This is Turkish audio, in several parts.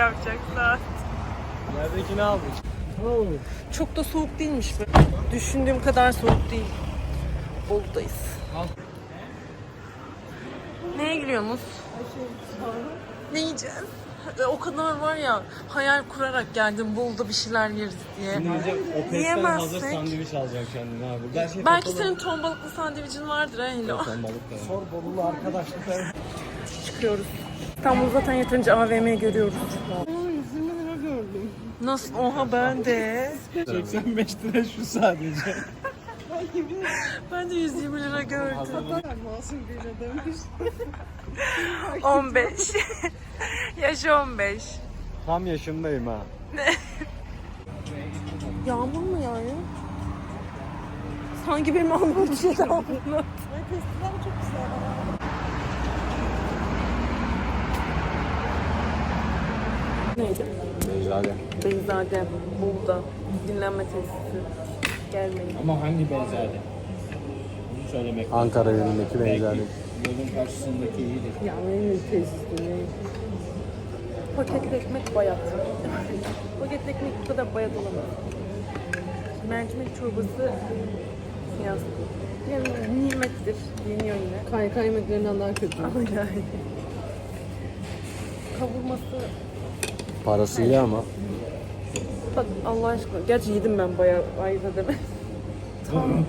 Yapacaktı. Neredeki ne almış? Çok da soğuk değilmiş be. Düşündüğüm kadar soğuk değil. Bolu'dayız. Al. Neye gülüyorsunuz? Ne yiyeceğiz? E, O kadar var ya hayal kurarak geldim Bolu'da bir şeyler yeriz diye. Şimdi diyeceğim Opet'ten Yiyemezsek. hazır sandviç alacağım kendine abi. Şey Belki senin ton balıklı sandviçin vardır ha var. Sor Bolulu arkadaşlar. Çıkıyoruz. İstanbul zaten yeterince AVM görüyoruz. 120 lira gördüm. Nasıl? Oha ben de. 85 lira şu sadece. Ben de 120 lira gördüm. Masum birine dönmüş. 15. Yaş 15. Tam yaşındayım ha. Yağmur mu yağıyor? Sanki benim almadığım şey yağmur. Festival çok Neydi? Beyzade. Beyzade, Bolu'da, dinlenme tesisi. Gelmeyin. Ama hangi Beyzade? Bunu söylemek Ankara yönündeki benzerlik. Yolun karşısındaki iyidir. Ya benim tesisi ne? Paketli ekmek bayat. Paketli ekmek bu kadar bayat olamaz. Mercimek çorbası siyah. Yani nimettir. Yeniyor yine. Kayka yemeklerinden daha kötü. Ama yani. Kavurması Parası iyi ama. Bak Allah aşkına. Gerçi yedim ben bayağı deme. Tam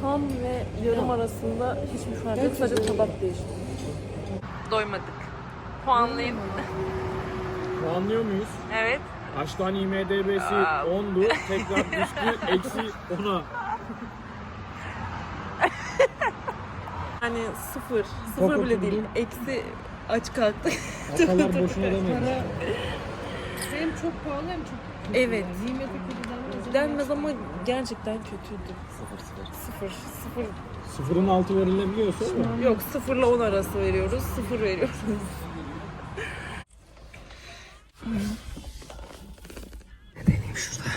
tam ve yarım arasında hiçbir fark yok. Sadece tabak değişti. Doymadık. Puanlayın. Anlıyor muyuz? Evet. Açtan IMDB'si 10'du. Tekrar düştü. Eksi 10'a. Hani sıfır. Sıfır bile değil. Eksi aç kalktık. O kadar boşuna demeyin. Hem çok pahalı hem çok evet. nimeti kötüden Denmez ama gerçekten kötüydü. Sıfır sıfır. Sıfır. Sıfır. Sıfırın altı verilebiliyorsa mı? Yok sıfırla on arası veriyoruz. Sıfır veriyoruz. Deneyim şurada.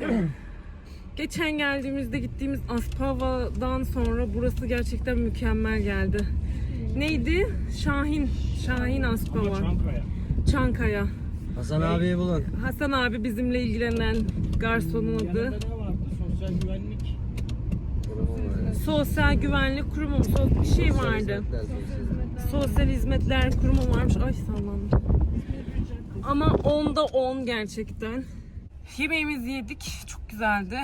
Geçen geldiğimizde gittiğimiz Aspava'dan sonra burası gerçekten mükemmel geldi. Neydi? Şahin. Şahin Aspava. Çankaya. Çankaya. Hasan abiyi bulun. Hasan abi bizimle ilgilenen garsonun adı. Yanında ne vardı? Sosyal güvenlik. Sosyal Güvenlik Kurumu mu? So- bir şey vardı. Sosyal Hizmetler Kurumu varmış. Ay sallandım. Ama 10'da 10 gerçekten. Yemeğimizi yedik. Çok güzeldi.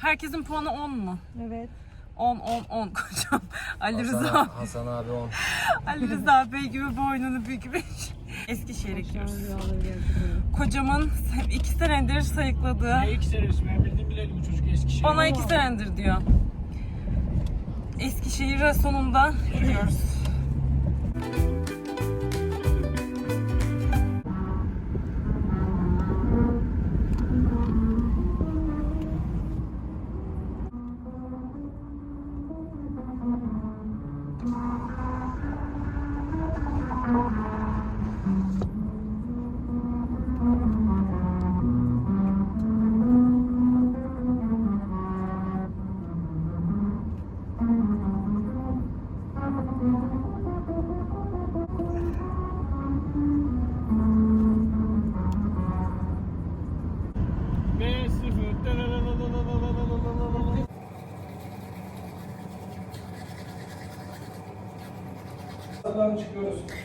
Herkesin puanı 10 mu? Evet. 10 10 10 kocam. Ali Rıza Hasan abi on. Ali Rıza Bey gibi boynunu bükmüş. Eskişehir'e gidiyoruz. Kocamın iki senedir sayıkladığı Ne iki senesi ben bildim bileli bu çocuk Eskişehir. Bana iki senedir diyor. Eskişehir'e sonunda gidiyoruz.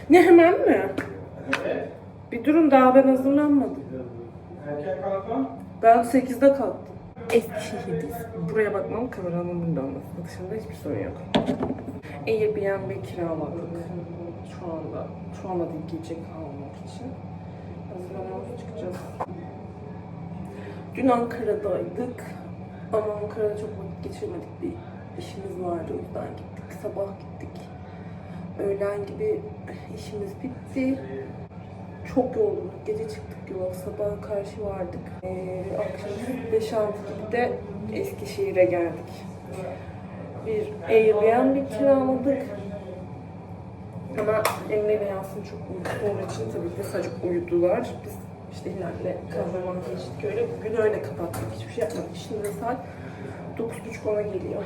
Ne hemen mi? Bir durun daha ben hazırlanmadım. Erken kalkan. Ben 8'de kalktım. Eskişehir'deyiz. Buraya bakmam kameranın burada olması dışında hiçbir sorun yok. Airbnb kiraladık. Şu anda. Şu anda değil gece kalmak için. Hazırlanıyoruz çıkacağız. Dün Ankara'daydık. Ama Ankara'da çok vakit geçirmedik. Bir işimiz vardı o yüzden gittik. Sabah gittik. Öğlen gibi işimiz bitti. Çok yorulduk. Gece çıktık yola. Sabah karşı vardık. Ee, akşam 5-6 gibi de Eskişehir'e geldik. Bir Airbnb kiraladık. Ama Emre ile Yasin çok uykusuz olduğu için tabii ki de sadece uyudular. Biz İşte Hilal'le kahraman geçtik öyle. Bugün öyle kapattık. Hiçbir şey yapmadık. Şimdi saat 9.30 ona geliyor.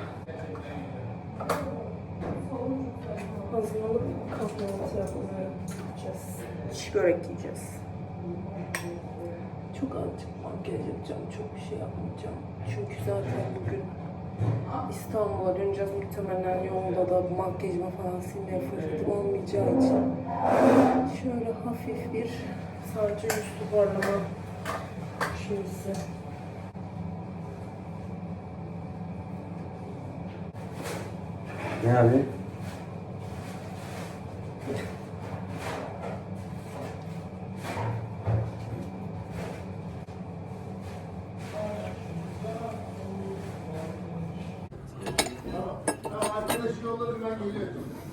Hazırlanıp kahvaltı gideceğiz. Çiğ börek yiyeceğiz. Çok azıcık makyaj yapacağım. Çok bir şey yapmayacağım. Çünkü zaten bugün İstanbul'a döneceğiz muhtemelen yolda da makyajıma falan silmeye fırsatım olmayacağı için şöyle hafif bir sadece yüz toparlama şeysi. Ne abi?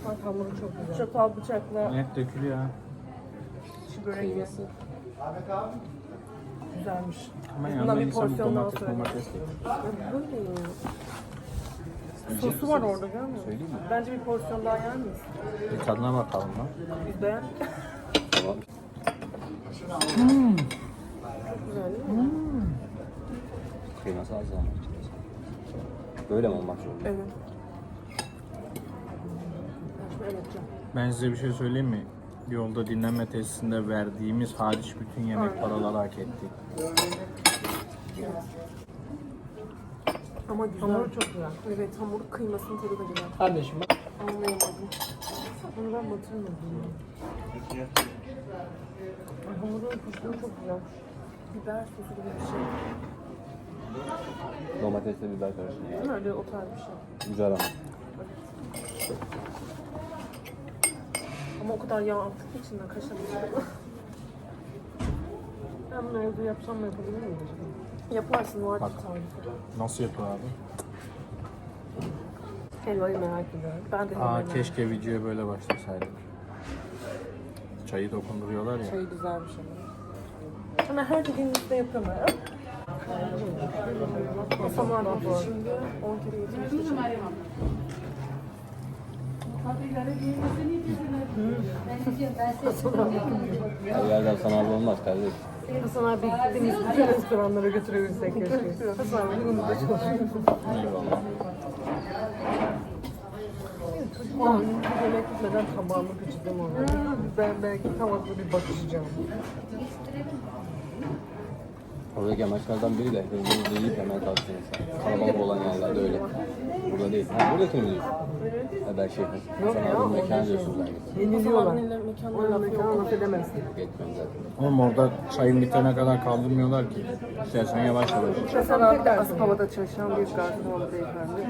Bak hamuru çok güzel. Çatal bıçakla Net dökülüyor ha. çiğ börek yesi. Güzelmiş. Ama yanında bir insan bir porsiyon daha domates söyle. domates Sosu var orada görmüyor musun? Söyleyeyim mi? Bence bir porsiyon daha yer miyiz? Bir tadına bakalım lan. Biz beğendik. Tamam. Çok güzel değil mi? Kıyması az ama. Böyle mi olmak zorunda? Evet. Ben size bir şey söyleyeyim mi? Yolda dinlenme tesisinde verdiğimiz hariç bütün yemek paraları hak ettik. Ama güzel. Hamuru çok güzel. Evet hamuru kıymasının tadı da güzel. Kardeşim bak. Anlayamadım. Onu ben batırmadım. Ay, Hamurun kokusu çok güzel. Biber sosu gibi bir şey. Domatesle biber karışımı. Değil mi? Öyle o tarz bir şey. Güzel ama. Ama o kadar yağ attık içinden kaşamayacağım. ben bunu evde yapsam mı yapabilir miyim acaba? Yaparsın var Bak. bir tarifi. Nasıl yapıyor abi? Helvayı merak ediyorum. Ben de Aa helvayı merak keşke videoya böyle başlasaydık. Çayı dokunduruyorlar ya. Şey güzelmiş ama. Ama her dediğinizde ben. Hasan abi şimdi 10 kere getirmişti. Yerden sanal olmaz kardeş. Hasan abi gittiğimiz bütün restoranlara götürebilsek keşke. Hasan abi bunu da çalışıyor. Eyvallah. Yemek gitmeden tabağımı kaçırdım onu. Ben belki tabakla bir bakışacağım. Oradaki amaçlardan biri de hızlı yiyip hemen kalksın insan. Kalabalık olan yerlerde öyle. Burada değil. Ha, buradakini mi diyorsun? Ha, ben şey, Yok sana ya, o mekan diyorsun ben. Yeniliyorlar. Onun mekanı laf edemezsin. Geçmem zaten. Oğlum orada çayın bitene kadar kaldırmıyorlar ki. İstersen yavaş yavaş. De Aspava'da çalışan bir garson beyefendi.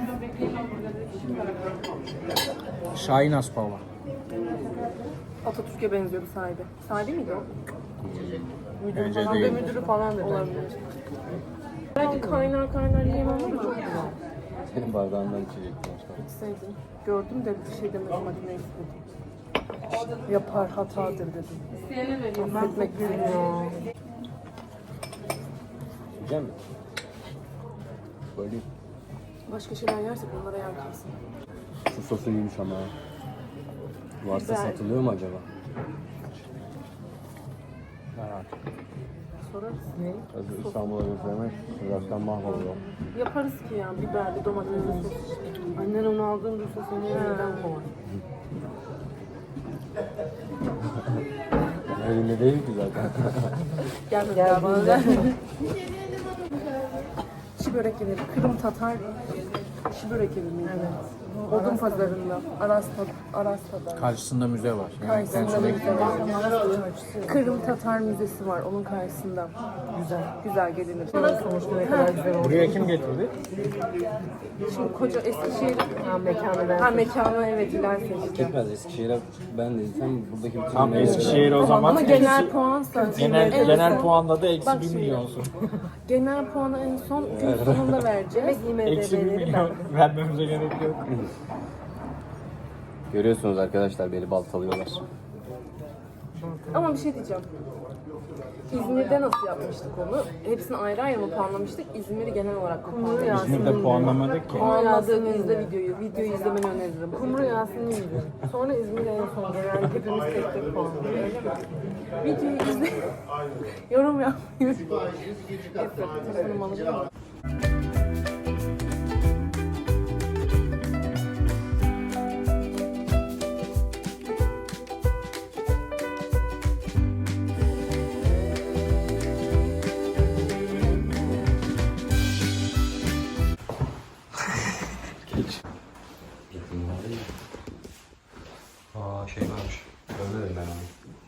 Şahin Aspava. Atatürk'e benziyordu sahibi. Sahibi miydi o? Müdürü Bence falan değil. da müdürü falan da olabilir. Belki kaynar kaynar yiyemem ama çok güzel. Senin bardağından içecektim başka. İçseydim. Gördüm de bir şey demedim hadi neyse dedim. Yapar hatadır dedim. Affetmek bilmiyor. Yiyecek misin? Böyle Başka şeyler yersek onlara yer kalsın. şu sosu iyiymiş ama. Varsa Güzel. satılıyor mu acaba? Sorarız. Ne? İstanbul'a götüremez. Sıcaktan mahvoluyor. Yaparız ki ya biberli domatesli sos. Annen onu aldığın dursa seni evden kovar. Elinde değil ki zaten. Gelme Gel bana. Çi börek evi, Kırım Tatar çi börek evi miydi? Evet. Odun pazarında, Aras'ta, Aras'ta Karşısında müze var. Karşısında sonra müze var. Kırım Tatar Müzesi var onun karşısında. Güzel. Güzel gelinir. Sonuçta ne kadar güzel Buraya kim getirdi? Şimdi koca Eskişehir ha, mekanı ben. Ha mekanı evet Hilal seçti. Gitmez Eskişehir'e ben de gitsem buradaki bütün Tam Eskişehir o zaman. Ama genel eksi- puan sensin. Genel, En genel son- puanda da eksi Bak 1 şimdi. milyonsun. Genel puanı en son gün sonunda vereceğiz. Eksi 1 IMDB'leri milyon vermemize gerek yok. Görüyorsunuz arkadaşlar beni baltalıyorlar. Ama bir şey diyeceğim. İzmir'de nasıl yapmıştık onu? Hepsini ayrı ayrı mı puanlamıştık? İzmir'i genel olarak mı puanlamıştık? İzmir'de puanlamadık ki. Puanladık, izle videoyu. Videoyu izlemeni öneririm. Kumru Yasin'iydi. Sonra İzmir'e en son genelde hepimiz tek tek puanlıyoruz. Öyle mi? Videoyu izle. Yorum yapmayı. Alabilir miyim?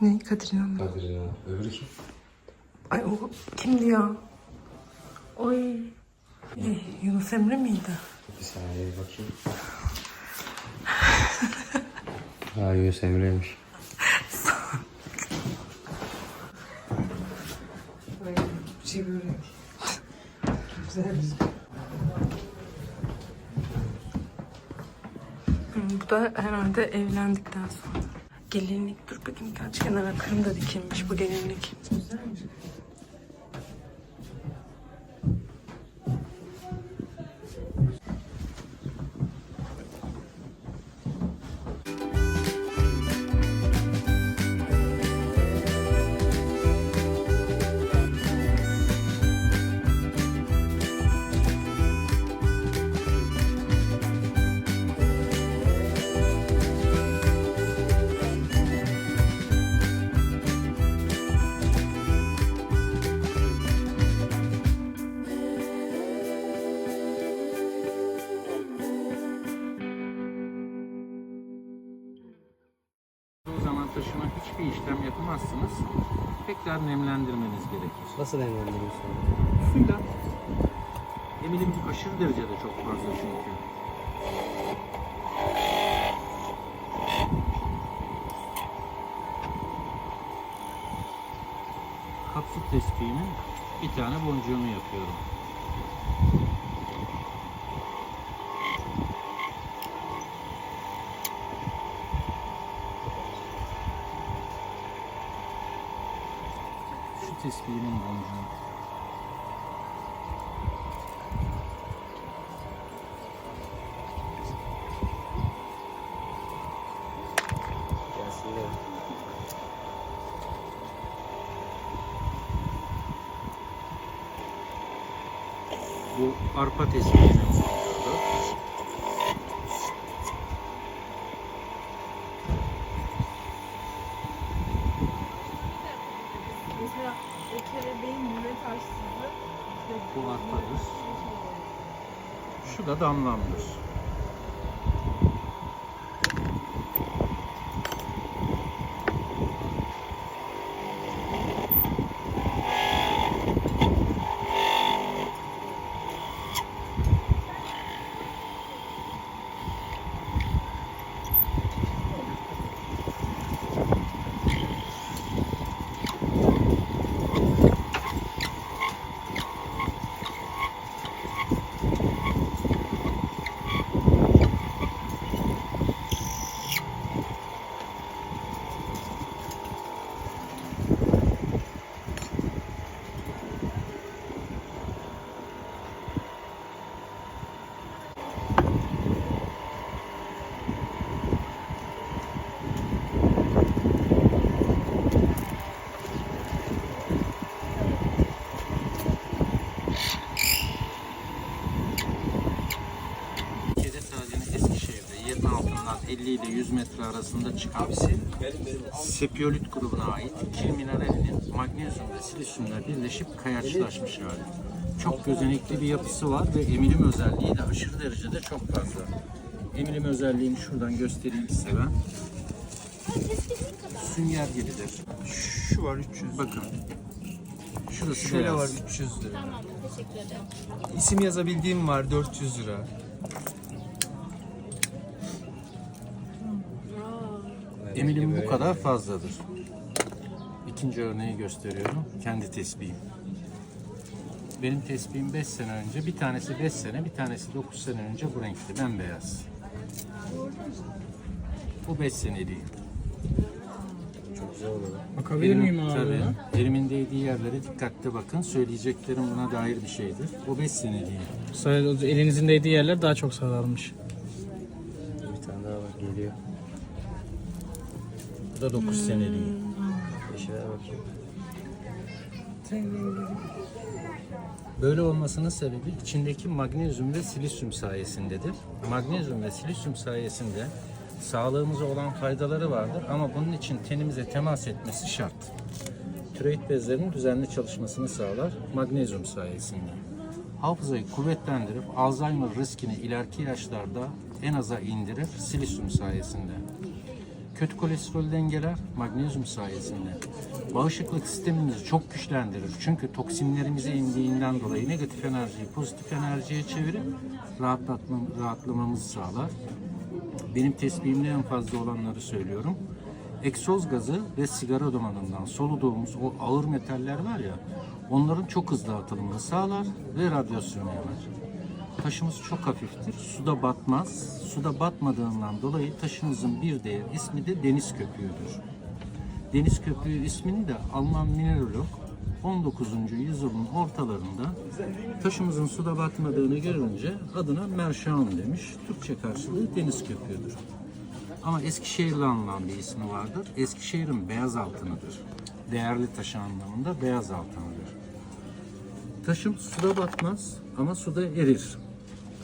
Ne? Kadirina mı? Kadirina. Öbürü kim? Ay o kimdi ya? Ay. Eh, Yunus Emre miydi? Bir saniye bakayım. Ha Yunus Emre'ymiş. Şey. Güzel. Bu da herhalde evlendikten sonra. Gelinlik dur bakayım kaç kenara kırımda dikilmiş bu gelinlik. Güzelmiş. Tekrar nemlendirmeniz gerekir. Nasıl evlendiriyorsun? Suyla. Eminim aşırı derecede çok fazla çünkü. Kapsül tespihimin bir tane boncuğunu yapıyorum. Tespihimin boncuğu. Bu arpa tespihinin boncuğu. Mesela o kelebeğin müret açsızı. Bu arpadır. Şu da damlamdır. Türkiye'de sadece Eskişehir'de yerin altından 50 ile 100 metre arasında çıkan sepiolit grubuna ait kil mineralinin magnezyum ve silisyumla birleşip kayaçlaşmış hali. Çok gözenekli bir yapısı var ve emilim özelliği de aşırı derecede çok fazla. Emilim özelliğini şuradan göstereyim size ben. Sünger gibidir. Şu var 300. Bakın. Şurası Şöyle beyaz. var 300 lira. İsim yazabildiğim var 400 lira. Emilim bu kadar fazladır. İkinci örneği gösteriyorum. Kendi tespihim. Benim tespihim 5 sene önce, bir tanesi 5 sene, bir tanesi 9 sene önce bu renkti, bembeyaz. Bu 5 seneliği. Çok güzel olur. Bakabilir miyim abi? Tabii. Elimin değdiği yerlere dikkatli bakın. Söyleyeceklerim buna dair bir şeydir. O 5 seneliği. Sadece elinizin değdiği yerler daha çok sararmış. Bir tane daha var geliyor. Bu da 9 seneliği. Ver bakayım. Böyle olmasının sebebi içindeki magnezyum ve silisyum sayesindedir. Magnezyum ve silisyum sayesinde sağlığımıza olan faydaları vardır ama bunun için tenimize temas etmesi şart. Tiroid bezlerinin düzenli çalışmasını sağlar magnezyum sayesinde. Hafızayı kuvvetlendirip Alzheimer riskini ileriki yaşlarda en aza indirir silisyum sayesinde. Kötü kolesterol dengeler magnezyum sayesinde. Bağışıklık sistemimizi çok güçlendirir. Çünkü toksinlerimize indiğinden dolayı negatif enerjiyi pozitif enerjiye çevirip rahatlatma, rahatlamamızı sağlar. Benim tespihimde en fazla olanları söylüyorum. Egzoz gazı ve sigara dumanından soluduğumuz o ağır metaller var ya, onların çok hızlı atılımını sağlar ve radyasyonu yanar. Taşımız çok hafiftir. Suda batmaz. Suda batmadığından dolayı taşımızın bir diğer ismi de deniz köpüğüdür. Deniz köpüğü ismini de Alman mineralog 19. yüzyılın ortalarında taşımızın suda batmadığını görünce adına Merşaun demiş. Türkçe karşılığı deniz köpüğüdür. Ama Eskişehir'le anılan bir ismi vardır. Eskişehir'in beyaz altınıdır. Değerli taşı anlamında beyaz altınıdır. Taşım suda batmaz ama suda erir.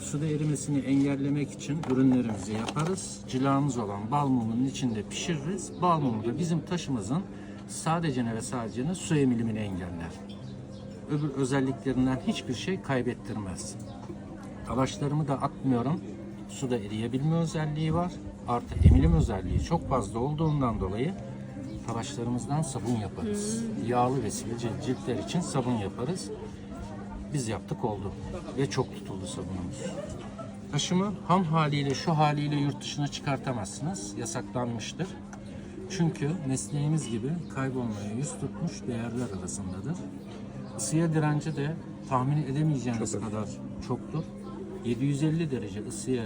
Suda erimesini engellemek için ürünlerimizi yaparız. Cilamız olan bal mumunun içinde pişiririz. Bal mumu da bizim taşımızın sadece ve sadece su emilimini engeller. Öbür özelliklerinden hiçbir şey kaybettirmez. Talaşlarımı da atmıyorum. Suda eriyebilme özelliği var. Artı emilim özelliği çok fazla olduğundan dolayı talaşlarımızdan sabun yaparız. Yağlı ve sivilce ciltler için sabun yaparız. Biz yaptık oldu ve çok tutuldu sabunumuz. Taşımı ham haliyle şu haliyle yurt dışına çıkartamazsınız. Yasaklanmıştır. Çünkü mesleğimiz gibi kaybolmaya yüz tutmuş değerler arasındadır. Isıya direnci de tahmin edemeyeceğiniz kadar çoktur. 750 derece ısıya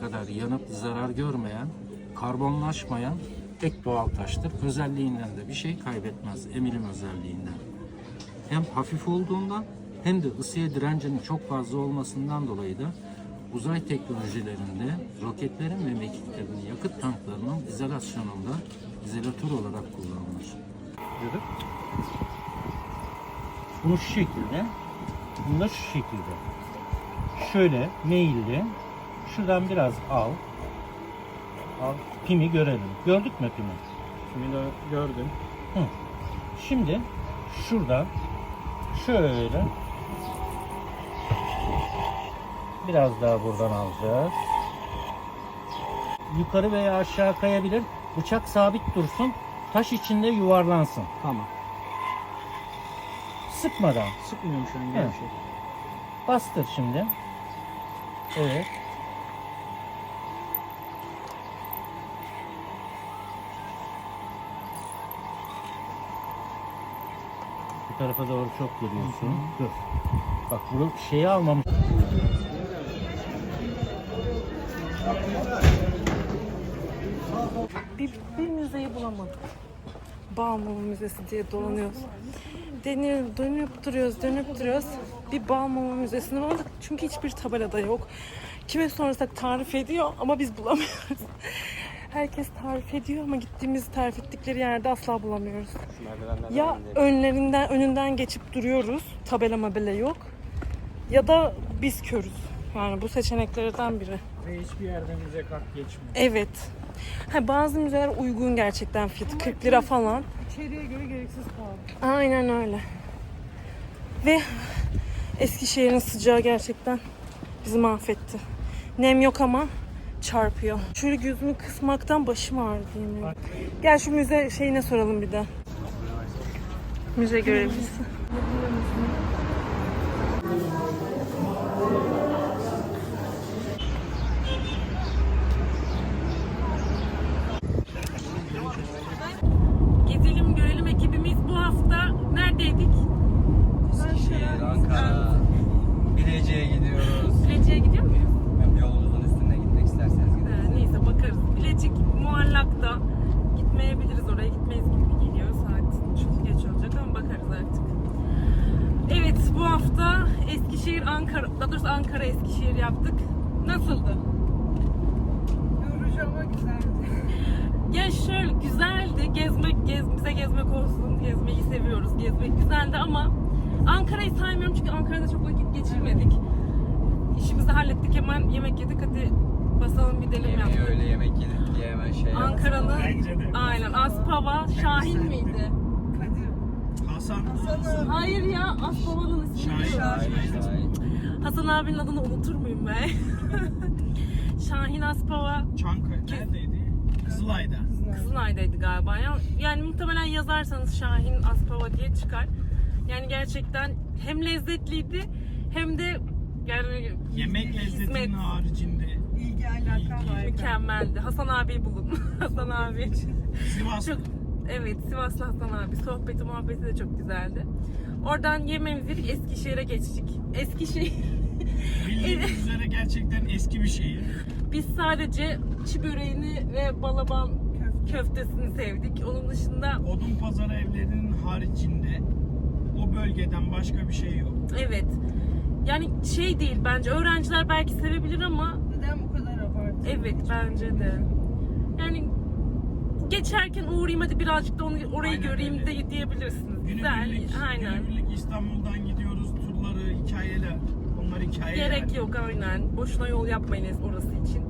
kadar yanıp zarar görmeyen, karbonlaşmayan tek doğal taştır. Özelliğinden de bir şey kaybetmez, emilim özelliğinden hem hafif olduğundan hem de ısıya direncinin çok fazla olmasından dolayı da uzay teknolojilerinde roketlerin ve mekiklerin yakıt tanklarının izolasyonunda izolatör olarak kullanılır. Bunu şu şekilde, bunu da şu şekilde. Şöyle meyilli, şuradan biraz al. Al, pimi görelim. Gördük mü pimi? Şimdi de gördüm. Şimdi şuradan şöyle biraz daha buradan alacağız. Yukarı veya aşağı kayabilir. Bıçak sabit dursun. Taş içinde yuvarlansın. Tamam. Sıkmadan. Sıkmıyorum şu an Evet. gevşek. Bastır şimdi. Evet. Bu tarafa doğru çok geliyorsun. Dur. Bak bunu şeyi almam. Bir, bir müzeyi bulamadık. Balmumu Müzesi diye dolanıyoruz. Deniyor, dönüp duruyoruz, dönüp duruyoruz. Bir Balmumu Müzesi'ni bulamadık çünkü hiçbir tabelada yok. Kime sorarsak tarif ediyor ama biz bulamıyoruz. Herkes tarif ediyor ama gittiğimiz tarif ettikleri yerde asla bulamıyoruz. Ya önlerinden önünden geçip duruyoruz. Tabela mabela yok. Ya da biz körüz. Yani bu seçeneklerden biri. Ve hiçbir yerden müze kart geçmiyor. Evet. Ha, bazı müzeler uygun gerçekten fiyatı 40 lira falan. İçeriye göre gereksiz pahalı. Aynen öyle. Ve Eskişehir'in sıcağı gerçekten bizi mahvetti. Nem yok ama çarpıyor. Şöyle gözümü kısmaktan başım ağrıdı yemin. Gel şu müze şeyine soralım bir de. Müze görevlisi. Gezelim görelim ekibimiz bu hafta neredeydik? Eskişehir, Ankara, Bilecik'e gidiyoruz. Bilecik'e gidiyor muyuz? Hem yolumuzun üstünde gitmek isterseniz Ee, gideriz. neyse bakarız. Bilecik muallakta. Gitmeyebiliriz oraya gitmeyiz gibi geliyor. Saat çok geç olacak ama bakarız artık. Eskişehir, Ankara, daha doğrusu Ankara, Eskişehir yaptık. Nasıldı? Yorucu ama güzeldi. Ya şöyle güzeldi. Gezmek, gez, bize gezmek olsun. Gezmeyi seviyoruz. Gezmek güzeldi ama Ankara'yı saymıyorum çünkü Ankara'da çok vakit geçirmedik. İşimizi hallettik hemen yemek yedik hadi basalım gidelim Yemeği yaptık. öyle yemek yedik diye hemen şey. Ankara'nın aynen Aspava, Şahin miydi? Kadir. Hasan. Hasan Hayır ya Aspava'nın ismi. Şahin. değil. Şahin, Şahin. Hasan abinin adını unutur muyum ben? Şahin Aspava Çankaya. Neredeydi? Kızılay'da. Kızılay'daydı galiba ya. Yani muhtemelen yazarsanız Şahin Aspava diye çıkar. Yani gerçekten hem lezzetliydi hem de yani Yemek hizmet lezzetinin haricinde ilgi alaka harika. mükemmeldi. Hasan abi bulun. Hasan abi. Sivas. Çok, evet Sivaslı Hasan abi. Sohbeti muhabbeti de çok güzeldi. Oradan yemeğimizi yedik Eskişehir'e geçtik. Eskişehir. Bildiğiniz üzere gerçekten eski bir şehir. Biz sadece çi böreğini ve balaban köftesini sevdik. Onun dışında Odun pazarı evlerinin haricinde o bölgeden başka bir şey yok. evet. Yani şey değil bence öğrenciler belki sevebilir ama Neden bu kadar abartı? evet bence de. Yani geçerken uğrayayım hadi birazcık da onu orayı Aynen göreyim öyle. de diyebilirsiniz. Güzel. Günübirlik, Aynen. günübirlik İstanbul'dan gidiyoruz turları, hikayeler. Onlar hikaye Gerek yani. yok aynen. Boşuna yol yapmayınız orası için.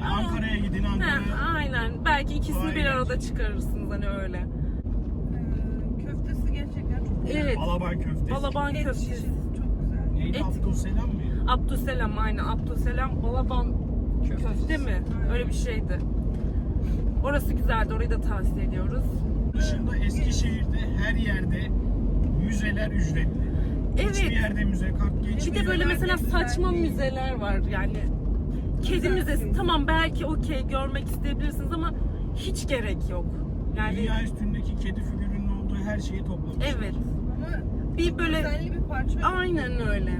Ya Ankara'ya gidin Ha, Ankara'ya. aynen. Belki ikisini bir Aynen. arada çıkarırsınız hani öyle. Ee, köftesi gerçekten çok güzel. Evet. Balaban köftesi. Balaban Et köftesi. şişesi çok güzel. Neydi Et. Abdülselam mı? Abdüselam aynen. Abdüselam Balaban Köftesi. köfte mi? Öyle bir şeydi. Orası güzeldi. Orayı da tavsiye ediyoruz. Dışında Eskişehir'de her yerde müzeler ücretli. Hiçbir Evet. yerde müze kart Bir geçmiyor. de böyle mesela saçma değil. müzeler var yani. Kedi müzesi tamam belki okey görmek isteyebilirsiniz ama hiç gerek yok. Yani Dünya üstündeki kedi figürünün olduğu her şeyi toplamış. evet. Ama Bir böyle özenli bir parça. aynen öyle.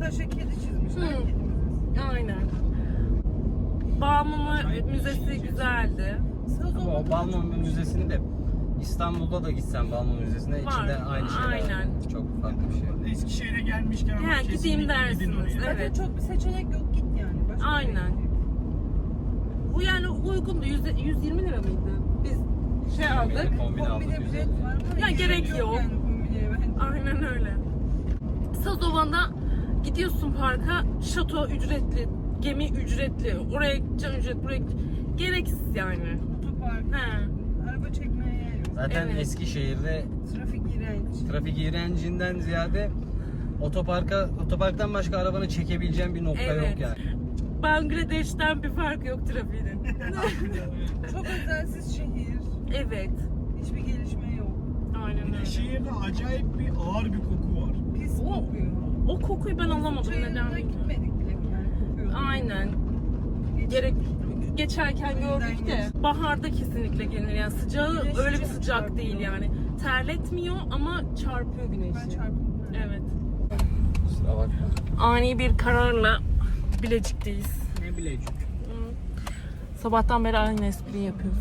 Taşa kedi çizmişler. Hı. Kedi müzesi. Aynen. Bağımlı Müzesi güzeldi. Sazova'da Ama o Balmum Müzesi'ni de İstanbul'da da gitsen Balmum Müzesi'ne Var, içinde aynı şeyler aynen. var. Çok farklı bir şey. Eskişehir'e gelmişken ama Ha, gideyim kesinlikle gidin dersiniz. oraya. Zaten Evet. çok bir seçenek yok git yani. Başka bir Aynen. git. Bu yani uygundu. Yüz, 120 lira mıydı? Biz şey aldık. Kombin aldık Kombine güzel. bilet var ama Ya gerek yok. Yani kombineye bence. Aynen öyle. Sazovan'da gidiyorsun parka, şato ücretli, gemi ücretli, oraya gideceksin ücret, buraya gideceksin. Gereksiz yani. Otopark. He. Araba yok. Zaten Evet. Eskişehir'de Trafik iğrenç. trafik iğrencinden ziyade otoparka otoparktan başka arabanı çekebileceğin bir nokta Evet. yok yani. Bangladeş'ten bir fark yok trafiğinin. Çok özensiz şehir. evet. Hiçbir gelişme yok. Aynen Bir de öyle. şehirde acayip bir ağır bir koku var. Pis O- kokuyor. O kokuyu ben alamadım Çayırına neden bilmiyorum. gitmedik bile yani kokuyor. Aynen. Gerek geçerken gördük de baharda kesinlikle gelir yani sıcağı Güneş öyle bir sıcak çarpıyor. değil yani terletmiyor ama çarpıyor güneşi. Ben. Evet. Bakma. Ani bir kararla Bilecik'teyiz. Ne bileyim. Sabahtan beri aynı espriyi yapıyoruz.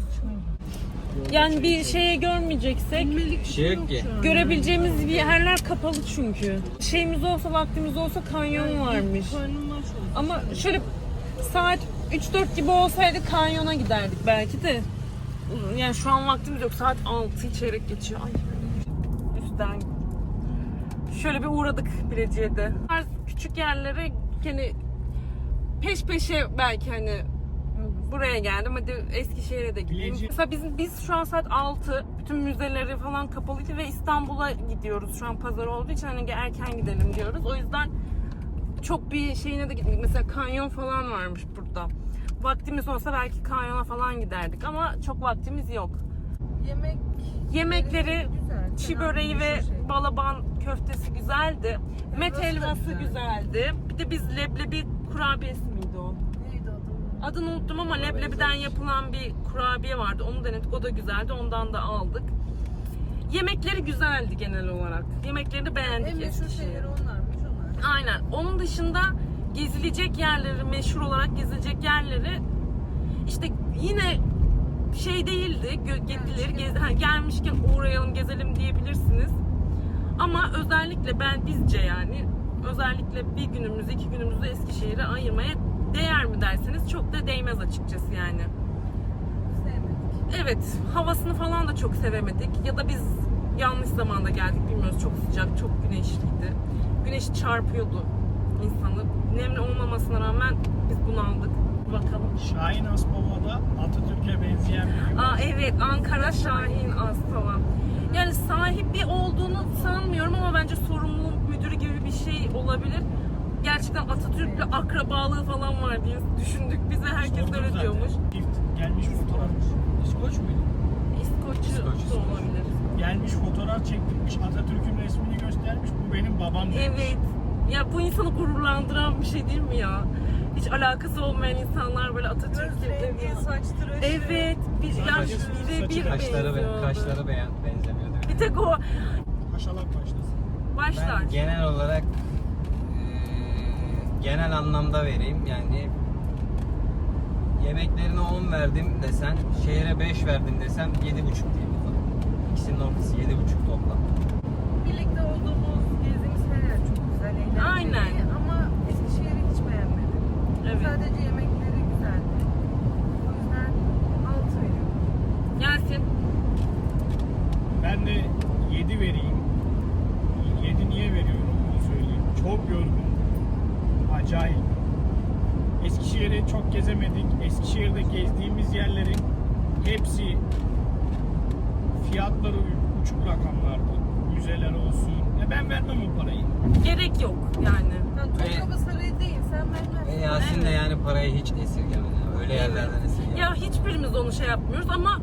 Yani bir şeye görmeyeceksek Bir şey yok ki. görebileceğimiz bir yerler kapalı çünkü. Şeyimiz olsa vaktimiz olsa kanyon varmış. Ama şöyle saat 3-4 gibi olsaydı kanyona giderdik belki de. Yani şu an vaktimiz yok. Saat 6 çeyrek geçiyor. Ay. Üstten. Şöyle bir uğradık Bilecik'e de. Bu tarz küçük yerlere yani peş peşe belki hani buraya geldim hadi Eskişehir'e de gideyim. Bilecik- Mesela biz, biz şu an saat 6 bütün müzeleri falan kapalıydı ve İstanbul'a gidiyoruz şu an pazar olduğu için hani erken gidelim diyoruz. O yüzden çok bir şeyine de gitmedik. Mesela kanyon falan varmış burada. Vaktimiz olsa belki kanyona falan giderdik ama çok vaktimiz yok. Yemek Yemekleri güzel. çi böreği ve şey. balaban köftesi güzeldi. Met Helvası güzel. güzeldi. Bir de biz leblebi kurabiyesi miydi o? Neydi adı? Adını unuttum ama leblebiden yapılan bir kurabiye vardı. Onu denedik. O da güzeldi. Ondan da aldık. Yemekleri güzeldi genel olarak. Yemeklerini beğendik En meşhur şeyleri onlarmış onlar. Aynen. Onun dışında gezilecek yerleri, meşhur olarak gezilecek yerleri işte yine şey değildi. Gedilir, gez, ha, gelmişken uğrayalım, gezelim diyebilirsiniz. Ama özellikle ben bizce yani özellikle bir günümüzü, iki günümüzü Eskişehir'e ayırmaya değer mi derseniz çok da değmez açıkçası yani. Evet, havasını falan da çok sevemedik. Ya da biz yanlış zamanda geldik bilmiyoruz. Çok sıcak, çok güneşliydi. Güneş çarpıyordu insanı. Nemli olmamasına rağmen biz bunu aldık. Bakalım. Şahin Asbaba'da Atatürk'e benzeyen bir Aa evet Ankara Şahin Aspava. Yani sahibi olduğunu sanmıyorum ama bence sorumlu müdürü gibi bir şey olabilir. Gerçekten Atatürk'le akrabalığı falan var diye düşündük. Bize herkes öyle diyormuş. Çift gelmiş fotoğraf. İskoç muydu? İskoç'u İskoç, da İskoç. olabilir. Gelmiş fotoğraf çektirmiş. Atatürk'ün resmini göstermiş. Bu benim babam demiş. Evet. Ya bu insanı gururlandıran bir şey değil mi ya? Hiç alakası olmayan insanlar böyle Atatürk'e Rengi, saç tıraşı. Evet. Bir, yani Saçı- birebir saçı- Kaşları, be, benziyordu. kaşları beğen, benzemiyordu. Bir tek o Paşalar başlasın. başlar. Ben genel olarak eee, genel anlamda vereyim yani yemeklerine 10 verdim desen, şehre 5 verdim desem 7,5 diyeyim o zaman. İkisinin ortası 7,5 toplam. Birlikte olduğumuz güzel, eğlenceli. Aynen. Ama Eskişehir'i hiç beğenmedim. Evet. Sadece yemekleri güzeldi. O yüzden 6 veriyorum. Yasin. Ben de 7 vereyim. 7 niye veriyorum bunu söyleyeyim. Çok yorgun. Acayip. Eskişehir'i çok gezemedik. Eskişehir'de gezdiğimiz yerlerin hepsi fiyatları uçuk rakamlardı. Müzeler olsun. Ben vermem o parayı. Gerek yok yani. Yani Topkapı Sarayı değil, sen Ve vermezsin. Yasin de Evet. yani parayı hiç esirgemedi. Öyle yerlerden esirgemedi. Ya hiçbirimiz onu şey yapmıyoruz ama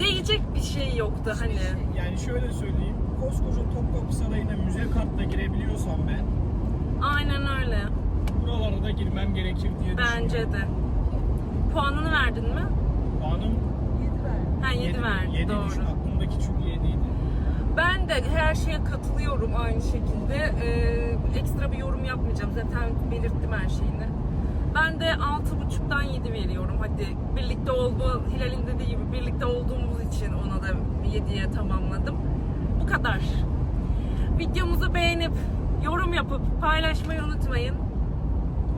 değecek bir şey yoktu hani. Yani şöyle söyleyeyim. Koskoca Topkapı Sarayı'na müze kartla girebiliyorsam ben Aynen öyle. buralara da girmem gerekir diye Bence düşünüyorum. de. Puanını verdin mi? Puanım 7 verdim. Ha 7 verdi yedi doğru. düşün. Aklımdaki çünkü 7'ydi. Ben de her şeye katılıyorum aynı şekilde. Ee, ekstra bir yorum yapmayacağım. Zaten belirttim her şeyini. Ben de 6.5'tan 7 veriyorum. Hadi birlikte oldu, Hilal'in dediği gibi birlikte olduğumuz için ona da 7'ye tamamladım. Bu kadar. Videomuzu beğenip, yorum yapıp paylaşmayı unutmayın.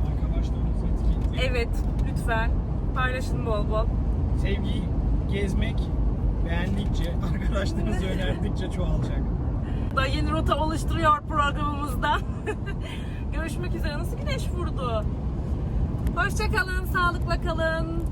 Arkadaşlarınızı etiketleyin. Evet, lütfen paylaşın bol bol. Sevgiyi gezmek beğendikçe, arkadaşlarınızı önerdikçe çoğalacak. Da yeni rota oluşturuyor programımızda. Görüşmek üzere. Nasıl güneş vurdu? Hoşçakalın, sağlıkla kalın.